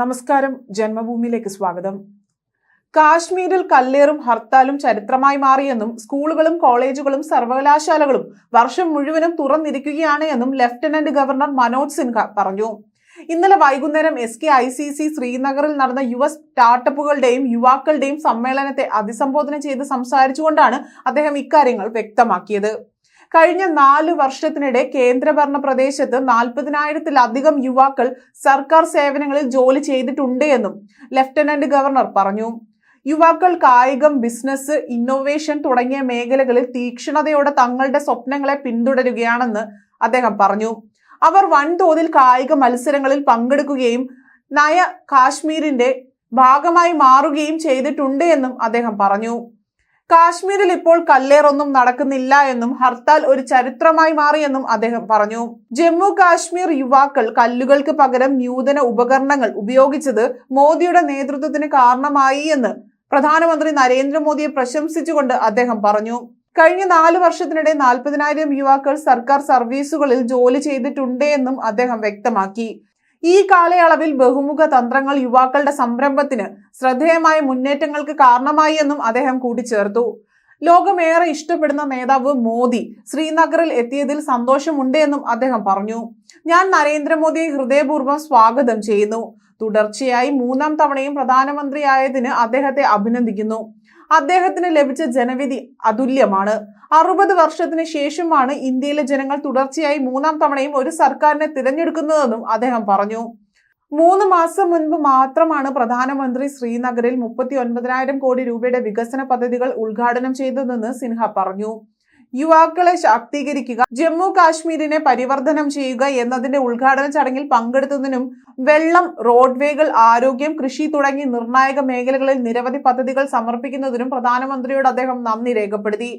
നമസ്കാരം ജന്മഭൂമിയിലേക്ക് സ്വാഗതം. കാശ്മീരിൽ കല്ലേറും ഹർത്താലും ചരിത്രമായി മാറിയെന്നും സ്കൂളുകളും കോളേജുകളും സർവകലാശാലകളും വർഷം മുഴുവനും തുറന്നിരിക്കുകയാണ് എന്നും ലഫ്റ്റനന്റ് ഗവർണർ മനോജ് സിൻഹ പറഞ്ഞു. ഇന്നലെ വൈകുന്നേരം S K I C C ശ്രീനഗറിൽ നടന്ന യുവ സ്റ്റാർട്ടപ്പുകളുടെയും യുവാക്കളുടെയും സമ്മേളനത്തെ അഭിസംബോധന ചെയ്ത് സംസാരിച്ചുകൊണ്ടാണ് അദ്ദേഹം ഇക്കാര്യങ്ങൾ വ്യക്തമാക്കിയത്. കഴിഞ്ഞ നാല് വർഷത്തിനിടെ കേന്ദ്രഭരണ പ്രദേശത്ത് നാൽപ്പതിനായിരത്തിലധികം യുവാക്കൾ സർക്കാർ സേവനങ്ങളിൽ ജോലി ചെയ്തിട്ടുണ്ട് എന്നും ലഫ്റ്റനന്റ് ഗവർണർ പറഞ്ഞു. യുവാക്കൾ കായികം ബിസിനസ് ഇന്നോവേഷൻ തുടങ്ങിയ മേഖലകളിൽ തീക്ഷ്ണതയോടെ തങ്ങളുടെ സ്വപ്നങ്ങളെ പിന്തുടരുകയാണെന്ന് അദ്ദേഹം പറഞ്ഞു. അവർ വൻതോതിൽ കായിക മത്സരങ്ങളിൽ പങ്കെടുക്കുകയും നയ കാശ്മീരിന്റെ ഭാഗമായി മാറുകയും ചെയ്തിട്ടുണ്ട് എന്നും അദ്ദേഹം പറഞ്ഞു. കാശ്മീരിൽ ഇപ്പോൾ കല്ലേറൊന്നും നടക്കുന്നില്ല എന്നും ഹർത്താൽ ഒരു ചരിത്രമായി മാറിയെന്നും അദ്ദേഹം പറഞ്ഞു. ജമ്മു കാശ്മീർ യുവാക്കൾ കല്ലുകൾക്ക് പകരം നൂതന ഉപകരണങ്ങൾ ഉപയോഗിച്ചത് മോദിയുടെ നേതൃത്വത്തിന് കാരണമായി എന്ന് പ്രധാനമന്ത്രി നരേന്ദ്രമോദിയെ പ്രശംസിച്ചുകൊണ്ട് അദ്ദേഹം പറഞ്ഞു. കഴിഞ്ഞ നാല് വർഷത്തിനിടെ നാൽപ്പതിനായിരം യുവാക്കൾ സർക്കാർ സർവീസുകളിൽ ജോലി ചെയ്തിട്ടുണ്ട് എന്നും അദ്ദേഹം വ്യക്തമാക്കി. ഈ കാലയളവിൽ ബഹുമുഖ തന്ത്രങ്ങൾ യുവാക്കളുടെ സംരംഭത്തിന് ശ്രദ്ധേയമായ മുന്നേറ്റങ്ങൾക്ക് കാരണമായി എന്നും അദ്ദേഹം കൂട്ടിച്ചേർത്തു. ലോകമേറെ ഇഷ്ടപ്പെടുന്ന നേതാവ് മോദി ശ്രീനഗറിൽ എത്തിയതിൽ സന്തോഷമുണ്ട് എന്നും അദ്ദേഹം പറഞ്ഞു. ഞാൻ നരേന്ദ്രമോദിയെ ഹൃദയപൂർവം സ്വാഗതം ചെയ്യുന്നു. തുടർച്ചയായി മൂന്നാം തവണയും പ്രധാനമന്ത്രിയായതിന് അദ്ദേഹത്തെ അഭിനന്ദിക്കുന്നു. അദ്ദേഹത്തിന് ലഭിച്ച ജനവിധി അതുല്യമാണ്. അറുപത് വർഷത്തിന് ശേഷമാണ് ഇന്ത്യയിലെ ജനങ്ങൾ തുടർച്ചയായി മൂന്നാം തവണയും ഒരു സർക്കാരിനെ തിരഞ്ഞെടുക്കുന്നതെന്നും അദ്ദേഹം പറഞ്ഞു. മൂന്ന് മാസം മുൻപ് മാത്രമാണ് പ്രധാനമന്ത്രി ശ്രീനഗറിൽ മുപ്പത്തി ഒൻപതിനായിരം കോടി രൂപയുടെ വികസന പദ്ധതികൾ ഉദ്ഘാടനം ചെയ്തതെന്ന് സിൻഹ പറഞ്ഞു. യുവാക്കളെ ശാക്തീകരിക്കുക ജമ്മു കാശ്മീരിനെ പരിവർത്തനം ചെയ്യുക എന്നതിന്റെ ഉദ്ഘാടന ചടങ്ങിൽ പങ്കെടുത്തതിനും വെള്ളം റോഡ്വേകൾ ആരോഗ്യം കൃഷി തുടങ്ങി നിർണായക മേഖലകളിൽ നിരവധി പദ്ധതികൾ സമർപ്പിക്കുന്നതിനും പ്രധാനമന്ത്രിയോട് അദ്ദേഹം നന്ദി രേഖപ്പെടുത്തി.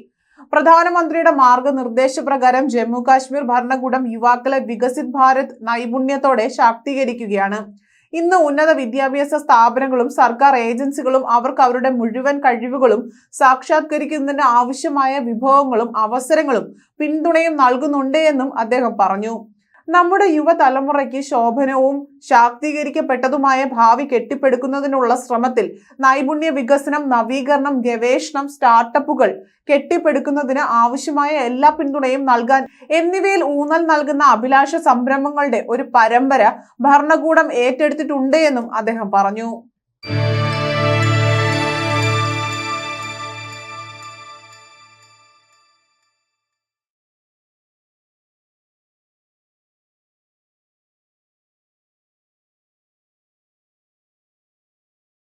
പ്രധാനമന്ത്രിയുടെ മാർഗനിർദ്ദേശപ്രകാരം ജമ്മു കാശ്മീർ ഭരണകൂടം യുവാക്കളെ വികസിത് ഭാരത് നൈപുണ്യത്തോടെ ശാക്തീകരിക്കുകയാണ്. ഇന്ന് ഉന്നത വിദ്യാഭ്യാസ സ്ഥാപനങ്ങളും സർക്കാർ ഏജൻസികളും അവർക്ക് അവരുടെ മുഴുവൻ കഴിവുകളും സാക്ഷാത്കരിക്കുന്നതിന് ആവശ്യമായ വിഭവങ്ങളും അവസരങ്ങളും പിന്തുണയും നൽകുന്നുണ്ട് എന്നും അദ്ദേഹം പറഞ്ഞു. നമ്മുടെ യുവതലമുറയ്ക്ക് ശോഭനവും ശാക്തീകരിക്കപ്പെട്ടതുമായ ഭാവി കെട്ടിപ്പടുക്കുന്നതിനുള്ള ശ്രമത്തിൽ നൈപുണ്യ വികസനം നവീകരണം ഗവേഷണം സ്റ്റാർട്ടപ്പുകൾ കെട്ടിപ്പടുക്കുന്നതിന് ആവശ്യമായ എല്ലാ പിന്തുണയും നൽകാൻ എന്നിവയിൽ ഊന്നൽ നൽകുന്ന അഭിലാഷ സംരംഭങ്ങളുടെ ഒരു പരമ്പര ഭരണകൂടം ഏറ്റെടുത്തിട്ടുണ്ട് എന്നും അദ്ദേഹം പറഞ്ഞു.